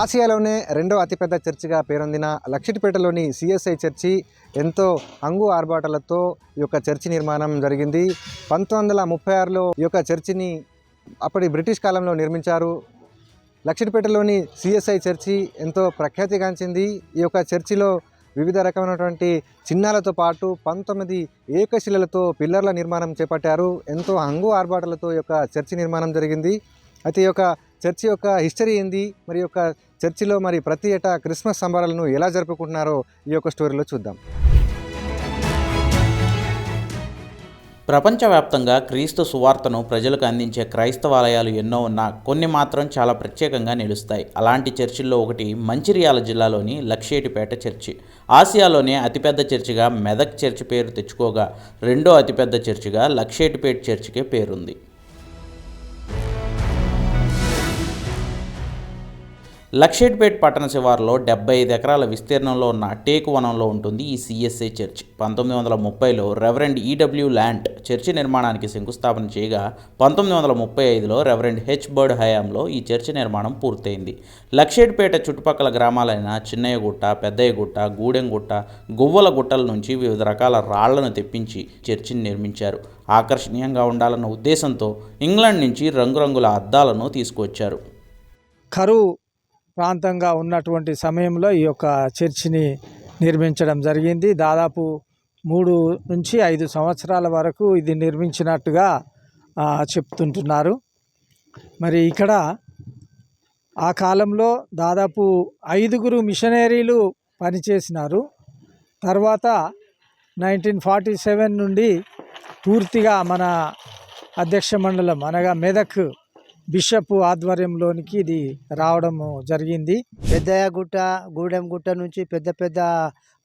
ఆసియాలోనే రెండో అతిపెద్ద చర్చిగా పేరొందిన లక్షిటిపేటలోని సిఎస్ఐ చర్చి ఎంతో అంగు ఆర్భాటాలతో ఈ యొక్క చర్చి నిర్మాణం జరిగింది. పంతొమ్మిది వందల ముప్పై ఆరులో ఈ యొక్క చర్చిని అప్పటి బ్రిటిష్ కాలంలో నిర్మించారు. లక్షిటిపేటలోని సిఎస్ఐ చర్చి ఎంతో ప్రఖ్యాతిగాంచింది. ఈ యొక్క చర్చిలో వివిధ రకమైనటువంటి చిహ్నాలతో పాటు పంతొమ్మిది ఏకశిలలతో పిల్లర్ల నిర్మాణం చేపట్టారు. ఎంతో హంగు ఆర్భాటాలతో ఈ యొక్క చర్చి నిర్మాణం జరిగింది. అయితే ఈ యొక్క చర్చి యొక్క హిస్టరీ ఏంది? మరి యొక్క చర్చిలో మరి ప్రతి ఏటా క్రిస్మస్ సంబరాలను ఎలా జరుపుకుంటున్నారో ఈ యొక్క స్టోరీలో చూద్దాం. ప్రపంచవ్యాప్తంగా క్రీస్తు సువార్తను ప్రజలకు అందించే క్రైస్తవాలయాలు ఎన్నో ఉన్నా కొన్ని మాత్రం చాలా ప్రత్యేకంగా నిలుస్తాయి. అలాంటి చర్చిల్లో ఒకటి మంచిర్యాల జిల్లాలోని లక్షేటిపేట చర్చి. ఆసియాలోనే అతిపెద్ద చర్చిగా మెదక్ చర్చి పేరు తెచ్చుకోగా రెండో అతిపెద్ద చర్చిగా లక్షేటిపేట చర్చికే పేరుంది. లక్షేట్పేట్ పట్టణ శివారులో డెబ్బై ఐదు ఎకరాల విస్తీర్ణంలో ఉన్న టేకు వనంలో ఉంటుంది ఈ సిఎస్ఏ చర్చ్. పంతొమ్మిది వందల ముప్పైలో రెవరెండ్ ఈడబ్ల్యూ ల్యాండ్ చర్చి నిర్మాణానికి శంకుస్థాపన చేయగా పంతొమ్మిది వందల ముప్పై ఐదులో రెవరెండ్ హెచ్ బర్డ్ హయాంలో ఈ చర్చి నిర్మాణం పూర్తయింది. లక్షేట్పేట చుట్టుపక్కల గ్రామాలైన చిన్నయ్యగుట్ట పెద్దయ్యగుట్ట గూడెంగుట్ట గువ్వల గుట్టల నుంచి వివిధ రకాల రాళ్ళను తెప్పించి చర్చిని నిర్మించారు. ఆకర్షణీయంగా ఉండాలన్న ఉద్దేశంతో ఇంగ్లాండ్ నుంచి రంగురంగుల అద్దాలను తీసుకువచ్చారు. కరువు ప్రాంతంగా ఉన్నటువంటి సమయంలో ఈ యొక్క చర్చిని నిర్మించడం జరిగింది. దాదాపు మూడు నుంచి ఐదు సంవత్సరాల వరకు ఇది నిర్మించినట్టుగా చెప్తుంటున్నారు. మరి ఇక్కడ ఆ కాలంలో దాదాపు ఐదుగురు మిషనరీలు పనిచేసినారు. తర్వాత నైన్టీన్ ఫార్టీ సెవెన్ నుండి పూర్తిగా మన అధ్యక్ష మండలం అనగా మెదక్ బిషప్ ఆధ్వర్యంలోనికి ఇది రావడము జరిగింది. పెద్దయ్యగుట్ట గూడెంగుట్ట గూడెం గుట్ట నుంచి పెద్ద పెద్ద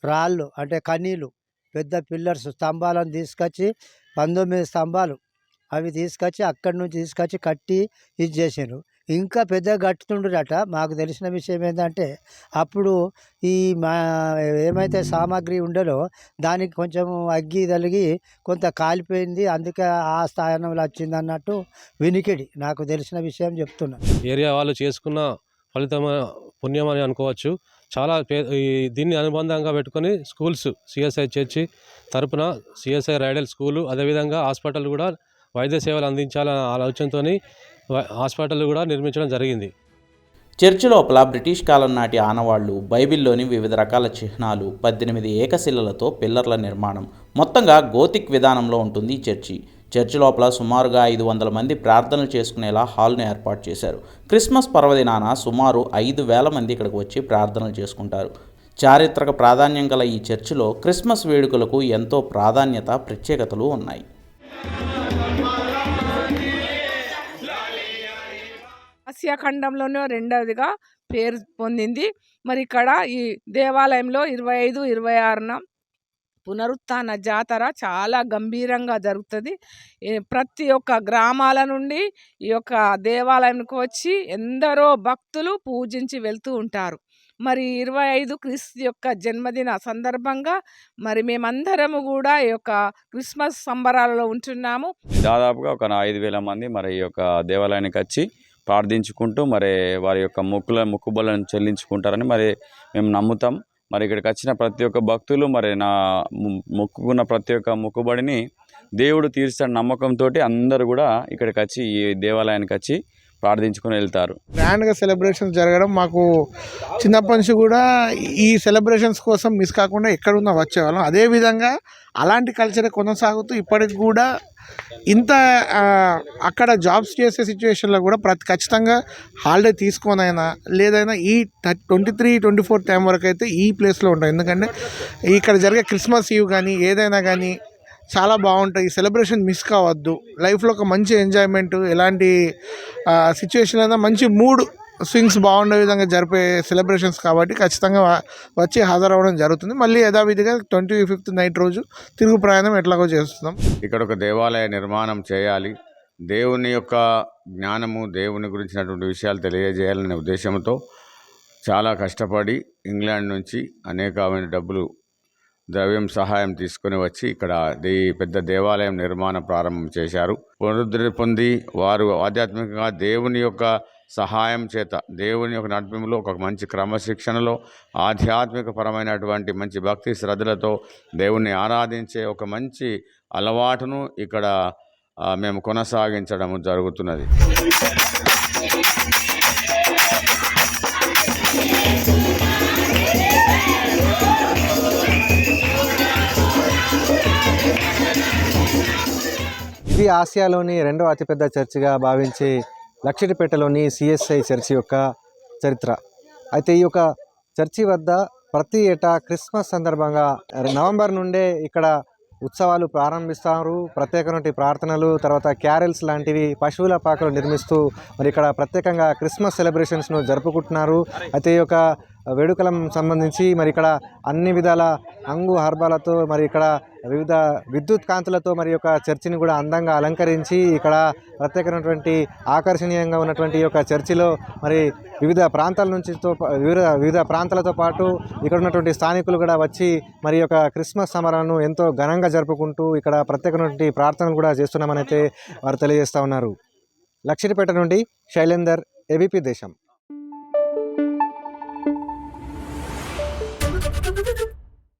రాళ్ళు అంటే కనీలు పెద్ద పిల్లర్స్ స్తంభాలను తీసుకొచ్చి పంతొమ్మిది స్తంభాలు అవి తీసుకొచ్చి అక్కడి నుంచి తీసుకొచ్చి కట్టి ఇది చేసారు ఇంకా పెద్దగా కట్టుతుండ్రట మాకు తెలిసిన విషయం ఏంటంటే అప్పుడు ఈ మా ఏమైతే సామాగ్రి ఉండలో దానికి కొంచెం అగ్గి తలిగి కొంత కాలిపోయింది. అందుకే ఆ స్థానంలో వచ్చింది అన్నట్టు వినికిడి నాకు తెలిసిన విషయం చెప్తున్నా. ఏరియా వాళ్ళు చేసుకున్న ఫలితం పుణ్యం అని అనుకోవచ్చు. చాలా పే ఈ దీన్ని అనుబంధంగా పెట్టుకొని స్కూల్స్ సిఎస్ఐ చర్చి తరపున సిఎస్ఐ రైడల్ స్కూలు అదేవిధంగా హాస్పిటల్ కూడా వైద్య సేవలు అందించాలన్న ఆలోచనతో హాస్పిటల్ కూడా నిర్మించడం జరిగింది. చర్చి లోపల బ్రిటిష్ కాలం నాటి ఆనవాళ్ళు బైబిల్లోని వివిధ రకాల చిహ్నాలు పద్దెనిమిది ఏకశిలలతో పిల్లర్ల నిర్మాణం. మొత్తంగా గోతిక్ విధానంలో ఉంటుంది చర్చి. చర్చి లోపల సుమారుగా ఐదు వందల మంది ప్రార్థనలు చేసుకునేలా హాల్ను ఏర్పాటు చేశారు. క్రిస్మస్ పర్వదినాన సుమారు ఐదు వేల మంది ఇక్కడికి వచ్చి ప్రార్థనలు చేసుకుంటారు. చారిత్రక ప్రాధాన్యం గల ఈ చర్చిలో క్రిస్మస్ వేడుకలకు ఎంతో ప్రాధాన్యత ప్రత్యేకతలు ఉన్నాయి. ఆసియా ఖండంలోనే రెండవదిగా పేరు పొందింది. మరి ఇక్కడ ఈ దేవాలయంలో ఇరవై ఐదు ఇరవై ఆరున పునరుత్థాన జాతర చాలా గంభీరంగా జరుగుతుంది. ప్రతి ఒక్క గ్రామాల నుండి ఈ యొక్క దేవాలయంకి వచ్చి ఎందరో భక్తులు పూజించి వెళ్తూ ఉంటారు. మరి ఇరవై ఐదు క్రీస్తు యొక్క జన్మదిన సందర్భంగా మరి మేమందరము కూడా ఈ యొక్క క్రిస్మస్ సంబరాలలో ఉంటున్నాము. దాదాపుగా ఒక ఐదు వేల మంది మరి ఈ యొక్క దేవాలయానికి వచ్చి ప్రార్థించుకుంటూ మరి వారి యొక్క మొక్కుల మొక్కుబలను చెల్లించుకుంటారని మరి మేము నమ్ముతాం. మరి ఇక్కడికి వచ్చిన ప్రతి ఒక్క భక్తులు మరి నా ము- మొక్కుకున్న ప్రతి ఒక్క మొక్కుబడిని దేవుడు తీర్చిన నమ్మకంతో అందరూ కూడా ఇక్కడికి వచ్చి ఈ దేవాలయానికి వచ్చి ప్రార్థించుకొని వెళ్తారు. గ్రాండ్గా సెలబ్రేషన్స్ జరగడం మాకు చిన్నప్పటి నుంచి కూడా ఈ సెలబ్రేషన్స్ కోసం మిస్ కాకుండా ఎక్కడున్నా వచ్చేవాళ్ళం. అదేవిధంగా అలాంటి కల్చరే కొనసాగుతూ ఇప్పటికి కూడా ఇంత అక్కడ జాబ్స్ చేసే సిచ్యువేషన్లో కూడా ప్రతి ఖచ్చితంగా హాలిడే తీసుకోనైనా లేదైనా ఈ twenty three twenty four time వరకు అయితే ఈ ప్లేస్లో ఉంటాం. ఎందుకంటే ఇక్కడ జరిగే క్రిస్మస్ ఈవ్ కానీ ఏదైనా కానీ చాలా బాగుంటాయి. ఈ సెలబ్రేషన్ మిస్ కావద్దు. లైఫ్లో ఒక మంచి ఎంజాయ్మెంట్ ఎలాంటి సిచ్యువేషన్ అయినా మంచి మూడ్ స్వింగ్స్ బాగుండే విధంగా జరిపే సెలబ్రేషన్స్ కాబట్టి ఖచ్చితంగా వచ్చి హాజరవ్వడం జరుగుతుంది. మళ్ళీ యథావిధిగా ట్వంటీ ఫిఫ్త్ నైట్ రోజు తిరుగు ప్రయాణం ఎట్లాగో చేస్తున్నాం. ఇక్కడ ఒక దేవాలయ నిర్మాణం చేయాలి. దేవుని యొక్క జ్ఞానము దేవుని గురించినటువంటి విషయాలు తెలియజేయాలనే ఉద్దేశంతో చాలా కష్టపడి ఇంగ్లాండ్ నుంచి అనేకమైన డబ్బులు ద్రవ్యం సహాయం తీసుకొని వచ్చి ఇక్కడ ఈ పెద్ద దేవాలయం నిర్మాణం ప్రారంభం చేశారు. పునరుద్ధరి పొంది వారు ఆధ్యాత్మికంగా దేవుని యొక్క సహాయం చేత దేవుని యొక్క నడిపింపులో ఒక మంచి క్రమశిక్షణలో ఆధ్యాత్మిక పరమైనటువంటి మంచి భక్తి శ్రద్ధలతో దేవుణ్ణి ఆరాధించే ఒక మంచి అలవాటును ఇక్కడ మేము కొనసాగించడం జరుగుతున్నది. ఇది ఆసియాలోని రెండవ అతిపెద్ద చర్చిగా భావించే లక్షిటిపేటలోని సిఎస్ఐ చర్చి యొక్క చరిత్ర. అయితే ఈ యొక్క చర్చి వద్ద ప్రతి ఏటా క్రిస్మస్ సందర్భంగా నవంబర్ నుండే ఇక్కడ ఉత్సవాలు ప్రారంభిస్తారు. ప్రత్యేకమైన ప్రార్థనలు తర్వాత క్యారెల్స్ లాంటివి పశువుల పాకలు నిర్మిస్తూ మరి ఇక్కడ ప్రత్యేకంగా క్రిస్మస్ సెలబ్రేషన్స్ను జరుపుకుంటున్నారు. అయితే ఈ యొక్క వేడుకలం సంబంధించి మరి ఇక్కడ అన్ని విధాల అంగు హర్బాలతో మరి ఇక్కడ వివిధ విద్యుత్ కాంతులతో మరి యొక్క చర్చిని కూడా అందంగా అలంకరించి ఇక్కడ ప్రత్యేకమైనటువంటి ఆకర్షణీయంగా ఉన్నటువంటి యొక్క చర్చిలో మరి వివిధ ప్రాంతాల నుంచి తో వివిధ వివిధ ప్రాంతాలతో పాటు ఇక్కడ ఉన్నటువంటి స్థానికులు కూడా వచ్చి మరి యొక్క క్రిస్మస్ సమరాలను ఎంతో ఘనంగా జరుపుకుంటూ ఇక్కడ ప్రత్యేకమైనటువంటి ప్రార్థనలు కూడా చేస్తున్నామని అయితే వారు తెలియజేస్తూ ఉన్నారు. లక్షిటిపేట నుండి శైలేందర్ ఏబీపీ దేశం.